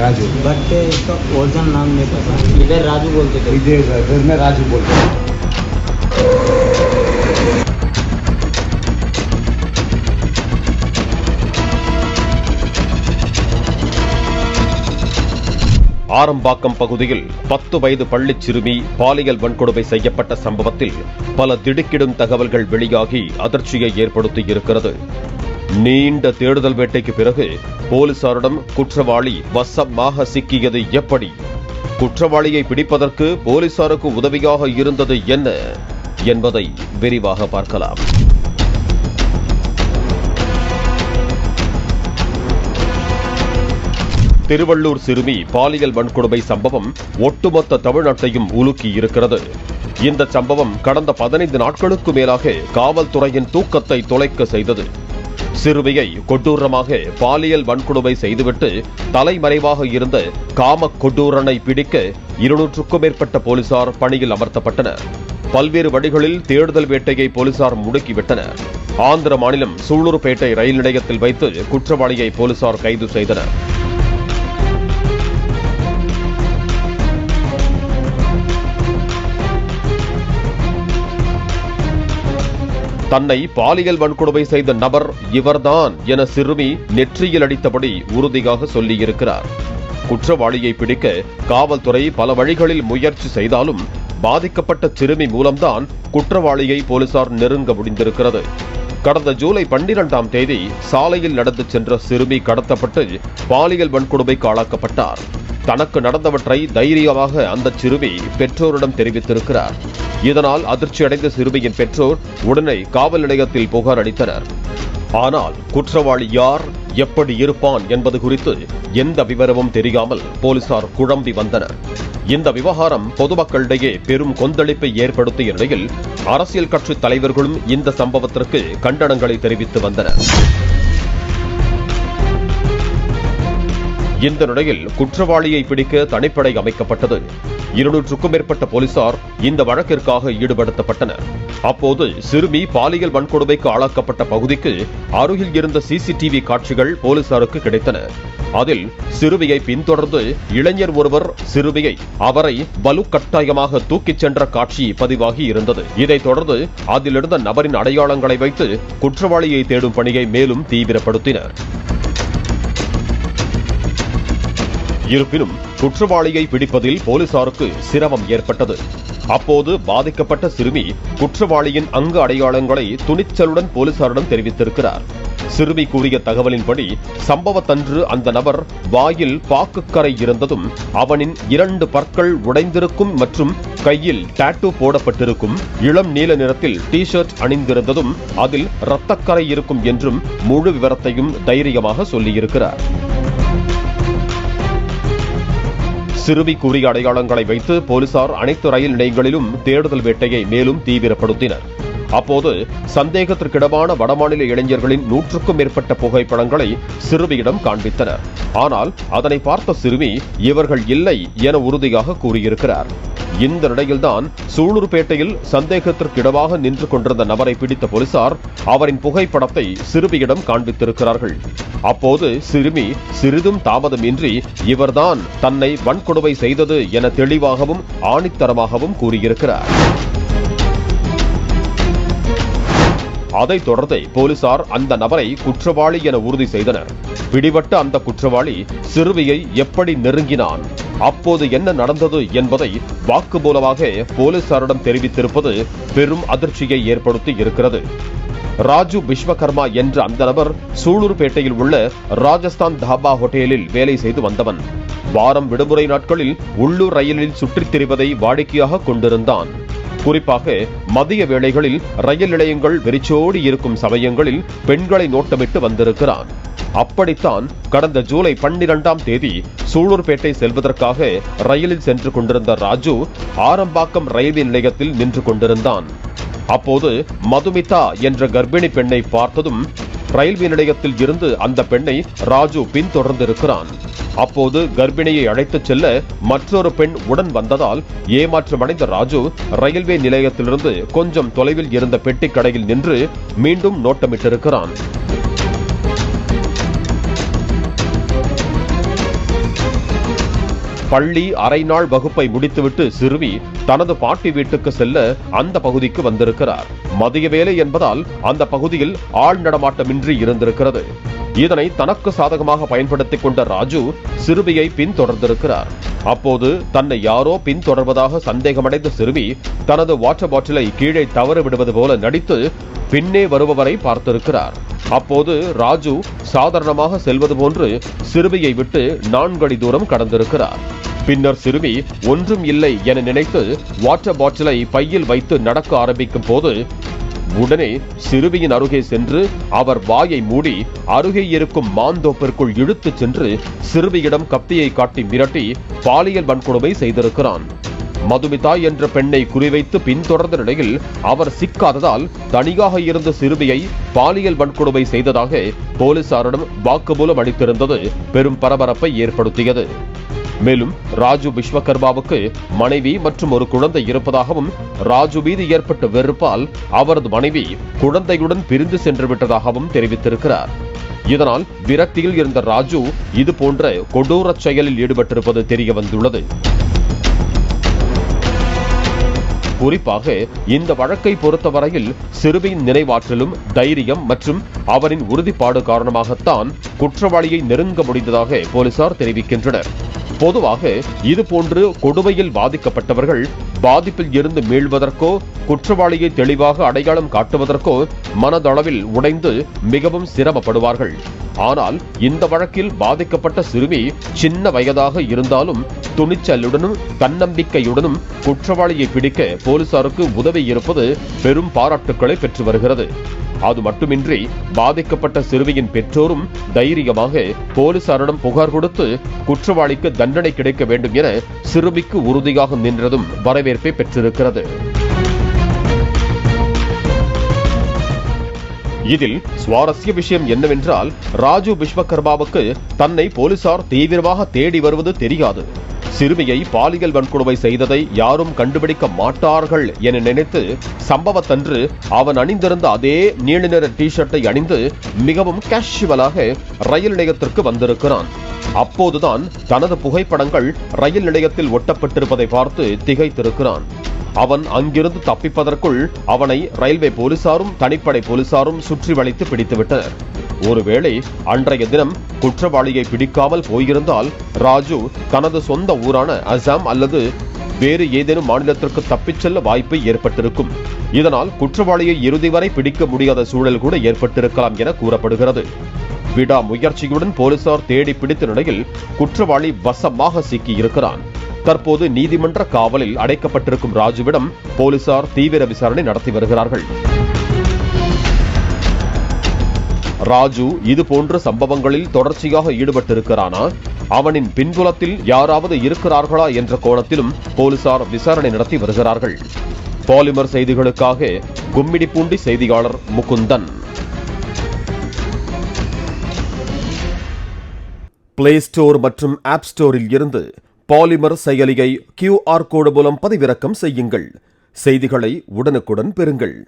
Raju but इसका original नाम नहीं पता इधर राजू बोलते थे इधर घर में राजू बोलते हैं ஆரம்பாக்கம் பகுதியில் பத்து வயது பள்ளிச் சிறுமி பாலியல் வன்கொடுமை செய்யப்பட்ட சம்பவத்தில் பல திடுக்கிடும் தகவல்கள் வெளியாகி அதிர்ச்சியை ஏற்படுத்தியிருக்கிறது நீண்ட தேடுதல் வேட்டைக்கு பிறகு போலீசாரிடம் குற்றவாளி வசமாக சிக்கியது எப்படி? குற்றவாளியை பிடிப்பதற்கு போலீசாருக்கு உதவியாக இருந்தது என்ன என்பதை விரிவாக பார்க்கலாம். திருவள்ளூர் சிறுமி பாலியல் வன்கொடுமை சம்பவம் ஒட்டுமொத்த தமிழ்நாட்டையும் உலுக்கி இருக்கிறது. இந்த சம்பவம் கடந்த பதினைந்து நாட்களுக்கு மேலாக காவல்துறையின் தூக்கத்தை தொலைக்க செய்தது. சிறுமியை கொடூரமாக பாலியல் வன்கொடுமை செய்துவிட்டு தலைமறைவாக இருந்த காம கொடூரனை பிடிக்க இருநூற்றுக்கும் மேற்பட்ட போலீசார் பணியில் அமர்த்தப்பட்டனர். பல்வேறு வழிகளில் தேடுதல் வேட்டையை போலீசார் முடுக்கிவிட்டனர். ஆந்திர மாநிலம் சூலூர்பேட்டை ரயில் நிலையத்தில் வைத்து குற்றவாளியை போலீசார் கைது செய்தனர். தன்னை பாலியல் வன்கொடுமை செய்த நபர் இவர்தான் என சிறுமி நெற்றியில் அடித்தபடி உறுதியாக சொல்லியிருக்கிறார். குற்றவாளியை பிடிக்க காவல்துறை பல வழிகளில் முயற்சி செய்தாலும் பாதிக்கப்பட்ட சிறுமி மூலம்தான் குற்றவாளியை போலீசார் நெருங்க முடிந்திருக்கிறது. கடந்த ஜூலை பன்னிரண்டாம் தேதி சாலையில் நடந்து சென்ற சிறுமி கடத்தப்பட்டு பாலியல் வன்கொடுமைக்கு ஆளாக்கப்பட்டார். தனக்கு நடந்தவற்றை தைரியமாக அந்த சிறுமி பெற்றோரிடம் தெரிவித்திருக்கிறார். இதனால் அதிர்ச்சியடைந்த சிறுமியின் பெற்றோர் உடனே காவல் நிலையத்தில் புகார் அளித்தனர். ஆனால் குற்றவாளி யார் எப்படி இருப்பான் என்பது குறித்து எந்த விவரமும் தெரியாமல் போலீசார் குழம்பி வந்தனர். இந்த விவகாரம் பொதுமக்களிடையே பெரும் கொந்தளிப்பை ஏற்படுத்திய நிலையில் அரசியல் கட்சி தலைவர்களும் இந்த சம்பவத்திற்கு கண்டனங்களை தெரிவித்து வந்தனர். இந்த நிலையில் குற்றவாளியை பிடிக்க தனிப்படை அமைக்கப்பட்டது. இருநூற்றுக்கும் மேற்பட்ட போலீசார் இந்த வழக்கிற்காக ஈடுபடுத்தப்பட்டனர். அப்போது சிறுமி பாலியல் வன்கொடுமைக்கு ஆளாக்கப்பட்ட பகுதிக்கு அருகில் இருந்த சிசிடிவி காட்சிகள் போலீசாருக்கு கிடைத்தன. அதில் சிறுமியை பின்தொடர்ந்து இளைஞர் ஒருவர் சிறுமியை அவரை வலுக்கட்டாயமாக தூக்கிச் சென்ற காட்சி பதிவாகி இருந்தது. இதைத் தொடர்ந்து அதிலிருந்த நபரின் அடையாளங்களை வைத்து குற்றவாளியை தேடும் பணியை மேலும் தீவிரப்படுத்தினர். இருப்பினும் குற்றவாளியை பிடிப்பதில் போலீசாருக்கு சிரமம் ஏற்பட்டது. அப்போது பாதிக்கப்பட்ட சிறுமி குற்றவாளியின் அங்கு அடையாளங்களை துணிச்சலுடன் போலீசாரிடம் தெரிவித்திருக்கிறார். சிறுமி கூறிய தகவலின்படி சம்பவத்தன்று அந்த நபர் வாயில் பாக்குக்கரை இருந்ததும் அவனின் இரண்டு பற்கள் உடைந்திருக்கும் மற்றும் கையில் டாட்டூ போடப்பட்டிருக்கும் இளம் நீல நிறத்தில் டி ஷர்ட் அணிந்திருந்ததும் அதில் இரத்தக்கரை இருக்கும் என்றும் முழு விவரத்தையும் தைரியமாக சொல்லியிருக்கிறார். சிறுமி கூறிய அடையாளங்களை வைத்து போலீசார் அனைத்து ரயில் நிலையங்களிலும் தேடுதல் வேட்டையை மேலும் தீவிரப்படுத்தினர். அப்போது சந்தேகத்திற்கிடமான வடமாநில இளைஞர்களின் நூற்றுக்கும் மேற்பட்ட புகைப்படங்களை சிறுமியிடம் காண்பித்தனர். ஆனால் அதனை பார்த்த சிறுமி இவர்கள் இல்லை என உறுதியாக கூறியிருக்கிறார். இந்த நிலையில்தான் சூலூர்பேட்டையில் சந்தேகத்திற்கிடமாக நின்று கொண்டிருந்த நபரை பிடித்த போலீசார் அவரின் புகைப்படத்தை சிறுமியிடம் காண்பித்திருக்கிறார்கள். அப்போது சிறுமி சிறிதும் தாமதமின்றி இவர்தான் தன்னை வன்கொடுமை செய்தது என தெளிவாகவும் ஆணித்தரமாகவும் கூறியிருக்கிறார். அதைத் தொடர்ந்து போலீசார் அந்த நபரை குற்றவாளி என உறுதி செய்தனர். பிடிபட்ட அந்த குற்றவாளி சிறுமியை எப்படி நெருங்கினான்? அப்போது என்ன நடந்தது என்பதை வாக்குமூலமாக போலீசாரிடம் தெரிவித்திருப்பது பெரும் அதிர்ச்சியை ஏற்படுத்தி இருக்கிறது. ராஜு விஸ்வகர்மா என்ற அந்த நபர் சூலூர்பேட்டையில் உள்ள ராஜஸ்தான் தாபா ஹோட்டலில் வேலை செய்து வந்தவன். வாரம் விடுமுறை நாட்களில் உள்ளூர் ரயிலில் சுற்றித் திரிவதை வாடிக்கையாக கொண்டிருந்தான். குறிப்பாக மதிய வேளைகளில் ரயில் நிலையங்கள் வெறிச்சோடி இருக்கும் சமயங்களில் பெண்களை நோட்டமிட்டு வந்திருக்கிறான் அப்படித்தான் கடந்த ஜூலை பன்னிரண்டாம் தேதி சூலூர்பேட்டை செல்வதற்காக ரயிலில் சென்று கொண்டிருந்த ராஜு ஆரம்பாக்கம் ரயில்வே நிலையத்தில் நின்று கொண்டிருந்தான். அப்போது மதுமிதா என்ற கர்ப்பிணி பெண்ணை பார்த்ததும் ரயில்வே நிலையத்தில் இருந்து அந்த பெண்ணை ராஜு பின்தொடர்ந்திருக்கிறான். அப்போது கர்ப்பிணியை அழைத்துச் செல்ல மற்றொரு பெண் உடன் வந்ததால் ஏமாற்றமடைந்த ராஜு ரயில்வே நிலையத்திலிருந்து கொஞ்சம் தொலைவில் இருந்த பெட்டிக் கடையில் நின்று மீண்டும் நோட்டமிட்டிருக்கிறான். பள்ளி அரை நாள் வகுப்பை முடித்துவிட்டு சிறுமி தனது பாட்டி வீட்டுக்கு செல்ல அந்த பகுதிக்கு வந்திருக்கிறார். மதிய வேலை என்பதால் அந்த பகுதியில் ஆள் நடமாட்டமின்றி இருந்திருக்கிறது. இதனை தனக்கு சாதகமாக பயன்படுத்திக் கொண்ட ராஜு சிறுமியை பின்தொடர்ந்திருக்கிறார். அப்போது தன்னை யாரோ பின்தொடர்வதாக சந்தேகமடைந்த சிறுமி தனது வாட்டர் பாட்டிலை கீழே தவறு விடுவது போல நடித்து பின்னே வருபவரை பார்த்திருக்கிறார். அப்போது ராஜு சாதாரணமாக செல்வது போன்று சிறுமியை விட்டு நான்கடி தூரம் கடந்திருக்கிறார். பின்னர் சிறுமி ஒன்றும் இல்லை என நினைத்து வாட்டர் பாட்டிலை பையில் வைத்து நடக்க ஆரம்பிக்கும் போது உடனே சிறுமியின் அருகே சென்று அவர் வாயை மூடி அருகே இருக்கும் மாந்தோப்பிற்குள் இழுத்துச் சென்று சிறுமியிடம் கத்தியை காட்டி மிரட்டி பாலியல் வன்கொடுமை செய்திருக்கிறான். மதுமிதா என்ற பெண்ணை குறிவைத்து பின்தொடர்ந்த நிலையில் அவர் சிக்காததால் தனியாக இருந்த சிறுமியை பாலியல் வன்கொடுமை செய்ததாக போலீசாரிடம் வாக்குமூலம் அளித்திருந்தது பெரும் பரபரப்பை ஏற்படுத்தியது. மேலும் ராஜு விஸ்வகர்மாவுக்கு மனைவி மற்றும் ஒரு குழந்தை இருப்பதாகவும் ராஜு மீது ஏற்பட்ட வெறுப்பால் அவரது மனைவி குழந்தையுடன் பிரிந்து சென்று விட்டதாகவும் தெரிவித்திருக்கிறார். இதனால் விரக்தியில் இருந்த ராஜு இது போன்ற செயலில் ஈடுபட்டிருப்பது தெரிய வந்துள்ளது குறிப்பாக இந்த வழக்கை பொறுத்தவரையில் சிறுமியின் நினைவாற்றலும் தைரியம் மற்றும் அவரின் உறுதிப்பாடு காரணமாகத்தான் குற்றவாளியை நெருங்க முடிந்ததாக போலீசார் தெரிவிக்கின்றனர். பொதுவாக இதுபோன்று கொடுமையில் பாதிக்கப்பட்டவர்கள் பாதிப்பில் இருந்து மீள்வதற்கோ குற்றவாளியை தெளிவாக அடையாளம் காட்டுவதற்கோ மனதளவில் உடைந்து மிகவும் சிரமப்படுவார்கள். ஆனால் இந்த வழக்கில் பாதிக்கப்பட்ட சிறுமி சின்ன வயதாக இருந்தாலும் துணிச்சலுடனும் தன்னம்பிக்கையுடனும் குற்றவாளியை பிடிக்க போலீசாருக்கு உதவி இருப்பது பெரும் பாராட்டுக்களை பெற்று வருகிறது. அது மட்டுமின்றி பாதிக்கப்பட்ட சிறுமியின் பெற்றோரும் தைரியமாக போலீசாரிடம் புகார் கொடுத்து குற்றவாளிக்கு தண்டனை கிடைக்க வேண்டும் என சிறுமிக்கு உறுதியாக நின்றதும் வரவேற்பை பெற்றிருக்கிறது. இதில் சுவாரஸ்ய விஷயம் என்னவென்றால் ராஜு விஸ்வகர்மாவுக்கு தன்னை போலீசார் தீவிரமாக தேடி வருவது தெரியாது. சிறுமியை பாலியல் வன்கொடுமை செய்ததை யாரும் கண்டுபிடிக்க மாட்டார்கள் என நினைத்து சம்பவத்தன்று அவன் அணிந்திருந்த அதே நீல நிற டிஷர்ட்டை அணிந்து மிகவும் கேஷுவலாக ரயில் நிலையத்திற்கு வந்திருக்கிறான். அப்போதுதான் தனது புகைப்படங்கள் ரயில் நிலையத்தில் ஒட்டப்பட்டிருப்பதை பார்த்து திகைத்திருக்கிறான். அவன் அங்கிருந்து தப்பிப்பதற்குள் அவனை ரயில்வே போலீசாரும் தனிப்படை போலீசாரும் சுற்றி வளைத்து பிடித்துவிட்டனர். ஒருவேளை அன்றைய தினம் குற்றவாளியை பிடிக்காமல் போயிருந்தால் ராஜு தனது சொந்த ஊரான அசாம் அல்லது வேறு ஏதேனும் மாநிலத்திற்கு தப்பிச் செல்ல வாய்ப்பு ஏற்பட்டிருக்கும். இதனால் குற்றவாளியை இறுதி வரை பிடிக்க முடியாத சூழல் கூட ஏற்பட்டிருக்கலாம் என கூறப்படுகிறது. விடா முயற்சியுடன் போலீசார் தேடி பிடித்த நிலையில் குற்றவாளி வசமாக சிக்கி இருக்கிறான் தற்போது நீதிமன்ற காவலில் அடைக்கப்பட்டிருக்கும் ராஜுவிடம் போலீசார் தீவிர விசாரணை நடத்தி வருகிறார்கள். ராஜு இது போன்ற சம்பவங்களில் தொடர்ச்சியாக ஈடுபட்டிருக்கிறானா? அவனின் பின்புலத்தில் யாராவது இருக்கிறார்களா என்ற கோணத்திலும் போலீசார் விசாரணை நடத்தி வருகிறார்கள். பாலிமர் செய்திகளுக்காக கும்மிடிப்பூண்டி செய்தியாளர் முகுந்தன். பிளே ஸ்டோர் மற்றும் ஆப் ஸ்டோரில் இருந்து பாலிமர் செயலியை கியூஆர் கோடு மூலம் பதிவிறக்கம் செய்யுங்கள். செய்திகளை உடனுக்குடன் பெறுங்கள்.